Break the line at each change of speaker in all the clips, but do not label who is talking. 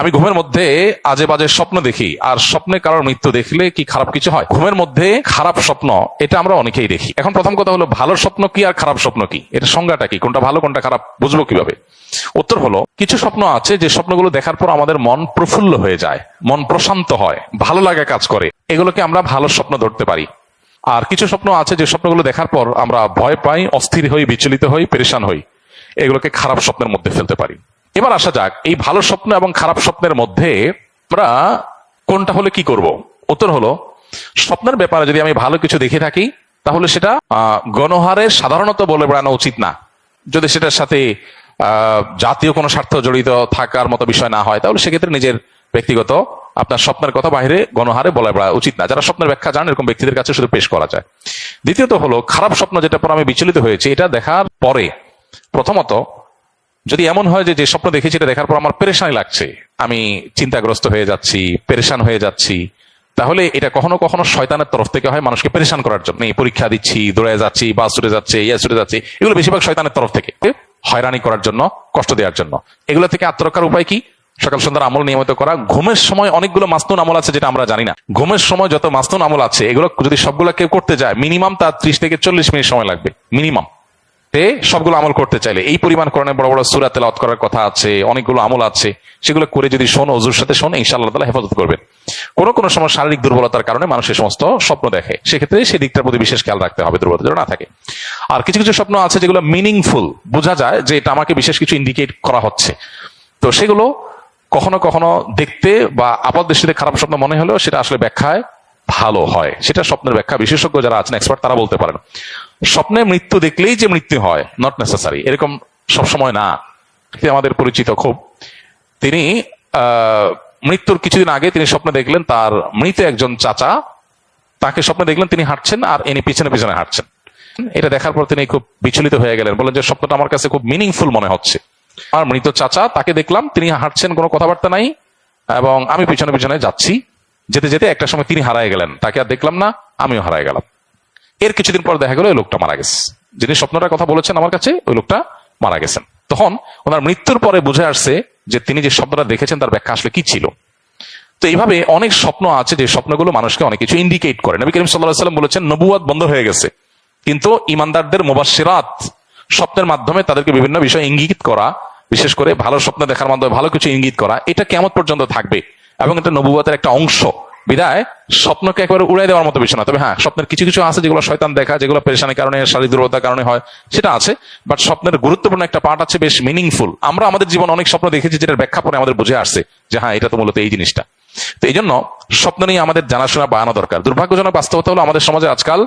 আমি ঘুমের মধ্যে আজে বাজে স্বপ্ন দেখি, আর স্বপ্নে কারোর মৃত্যু দেখলে কি খারাপ কিছু হয়? ঘুমের মধ্যে খারাপ স্বপ্ন, এটা আমরা অনেকেই দেখি। এখন প্রথম কথা হলো, ভালো স্বপ্ন কি আর খারাপ স্বপ্ন কি? এটা সংজ্ঞাটা কি? কোনটা ভালো, কোনটা খারাপ, বুঝব কীভাবে? উত্তর হলো, কিছু স্বপ্ন আছে যে স্বপ্নগুলো দেখার পর আমাদের মন প্রফুল্ল হয়ে যায়, মন প্রশান্ত হয়, ভালো লাগা কাজ করে। এগুলোকে আমরা ভালো স্বপ্ন ধরতে পারি। আর কিছু স্বপ্ন আছে যে স্বপ্নগুলো দেখার পর আমরা ভয় পাই, অস্থির হই, বিচলিত হই, পরেশান হই। এগুলোকে খারাপ স্বপ্নের মধ্যে ফেলতে পারি। এবার আসা যাক, এই ভালো স্বপ্ন এবং খারাপ স্বপ্নের মধ্যে আমরা কোনটা হলে কি করব? উত্তর হলো, স্বপ্নের ব্যাপারে যদি আমি ভালো কিছু দেখে থাকি, তাহলে সেটা গণহারে সাধারণত বলে বেড়ানো উচিত না। যদি সেটার সাথে জাতীয় কোনো স্বার্থ জড়িত থাকার মতো বিষয় না হয়, তাহলে সেক্ষেত্রে নিজের ব্যক্তিগত আপনার স্বপ্নের কথা বাইরে গণহারে বলা বেড়া উচিত না। যারা স্বপ্নের ব্যাখ্যা জানেন, এরকম ব্যক্তিদের কাছে শুধু পেশ করা যায়। দ্বিতীয়ত হলো, খারাপ স্বপ্ন যেটা পর আমি বিচলিত হয়েছি, এটা দেখার পরে প্রথমত যদি এমন হয় যে যে স্বপ্ন দেখেছি, এটা দেখার পর আমার পেরেশানি লাগছে, আমি চিন্তাগ্রস্ত হয়ে যাচ্ছি, পেরেশান হয়ে যাচ্ছি, তাহলে এটা কখনো কখনো শয়তানের তরফ থেকে হয় মানুষকে পেরেশান করার জন্য। এই পরীক্ষা দিচ্ছি, দৌড়ে যাচ্ছি, বাস ছুটে যাচ্ছে ইয়া ছুটে যাচ্ছে, এগুলো বেশিরভাগ শয়তানের তরফ থেকে হয়রানি করার জন্য, কষ্ট দেওয়ার জন্য। এগুলো থেকে আত্মরক্ষার উপায় কি? সকাল সন্ধ্যার আমল নিয়মিত করা। ঘুমের সময় অনেকগুলো মাস্তুন আমল আছে, যেটা আমরা জানি না। ঘুমের সময় যত মাস্তুন আমল আছে, এগুলো যদি সবগুলো কেউ করতে যায়, মিনিমাম তার ত্রিশ থেকে চল্লিশ মিনিট সময় লাগবে। মিনিমাম। তে সবগুলো আমল করতে চাইলে। এই পরিমাণ করণে বড় বড় সুরা তেলাওয়াত করার কথা আছে, অনেকগুলো আমল আছে। সেগুলো করে যদি শোনো অজুর সাথে শোনো, ইনশাআল্লাহ তালা হেফাজত করবেন। কোনো কোনো সময় শারীরিক দুর্বলতার কারণে মানুষ এই সমস্ত স্বপ্ন দেখে। সেক্ষেত্রে সেই দিকটার প্রতি বিশেষ খেয়াল রাখতে হবে, দুর্বলতা যেন না থাকে। আর কিছু কিছু স্বপ্ন আছে যেগুলো মিনিংফুল বোঝা যায় যে এটা আমাকে বিশেষ কিছু ইন্ডিকেট করা হচ্ছে। তো সেগুলো কখনো কখনো দেখতে বা আপাত দৃষ্টিতে খারাপ স্বপ্ন মনে হলেও সেটা আসলে ব্যাখ্যায় ভালো হয়। সেটা স্বপ্নের ব্যাখ্যা। বিশেষজ্ঞ যারা আছেন এক্সপার্ট তারা বলতে পারেন। স্বপ্নে মৃত্যু দেখলেই যে মৃত্যু হয় নট নেসেসারি এরকম সবসময় না। আমাদের পরিচিত খুব। তিনি মৃত্যুর কিছুদিন আগে তিনি স্বপ্নে দেখলেন তার মৃত একজন চাচা। তাকে স্বপ্নে দেখলেন, তিনি হাঁটছেন আর ইনি পিছনে পিছনে হাঁটছেন। এটা দেখার পর তিনি খুব বিচলিত হয়ে গেলেন। বলেন যে, স্বপ্নটা আমার কাছে খুব মিনিংফুল মনে হচ্ছে। আর মৃত চাচা, তাকে দেখলাম, তিনি হাঁটছেন, কোনো কথাবার্তা নাই, এবং আমি পিছনে পিছনে যাচ্ছি। যেতে যেতে একটা সময় তিনি হারায় গেলেন। তাকে আর দেখলাম না, আমিও হারায় গেলাম। এর কিছুদিন পর দেখা গেল ওই লোকটা মারা গেছে। যিনি স্বপ্নটার কথা বলেছেন আমার কাছে, ওই লোকটা মারা গেছেন। তখন ওনার মৃত্যুর পরে বুঝে আসছে যে তিনি যে স্বপ্নটা দেখেছেন, তার ব্যাখ্যা আসলে কি ছিল। তো এইভাবে অনেক স্বপ্ন আছে যে স্বপ্নগুলো মানুষকে অনেক কিছু ইন্ডিকেট করে। নবী করিম সাল্লাহ সাল্লাম বলেছেন, নবুয়াদ বন্ধ হয়ে গেছে। কিন্তু ইমানদারদের মোবাসিরাত স্বপ্নের মাধ্যমে তাদেরকে বিভিন্ন বিষয় ইঙ্গিত করা, বিশেষ করে ভালো স্বপ্ন দেখার মাধ্যমে ভালো কিছু ইঙ্গিত করা, এটা কেমন পর্যন্ত থাকবে? এবং এটা নবুয়াতের একটা অংশ। বিদায়, স্বপ্নকে একবারে উড়াই দেওয়ার মতো বিষয় না। তবে হ্যাঁ স্বপ্নের কিছু কিছু আছে যেগুলো শয়তান দেখা, যেগুলো পেরেশানির কারণে, শারীরিক দুর্বলতার কারণে হয়, সেটা আছে। বাট স্বপ্নের গুরুত্বপূর্ণ একটা পার্ট আছে, বেশ মিনিংফুল আমরা আমাদের জীবন অনেক স্বপ্ন দেখেছি যেটার ব্যাখ্যা পরে আমাদের বুঝে আসছে যে হ্যাঁ এটা তো মূলত এই জিনিসটা। তো এই জন্য স্বপ্ন নিয়ে আমাদের জানাশোনা বাড়ানো দরকার। দুর্ভাগ্যজনক বাস্তবতা হলো আমাদের সমাজে আজকাল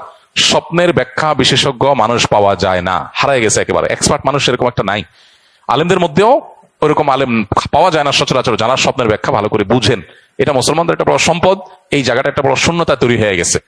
স্বপ্নের ব্যাখ্যা বিশেষজ্ঞ মানুষ পাওয়া যায় না। হারায় গেছে একেবারে। এক্সপার্ট মানুষ এরকম একটা নাই। আলেমদের মধ্যেও ওরকম আলেম পাওয়া যায় না সচরাচর, যারা স্বপ্নের ব্যাখ্যা ভালো করে বুঝেন। এটা মুসলমানদের একটা বড় সম্পদ, এই জায়গাটা একটা বড় শূন্যতা তৈরি হয়ে গেছে।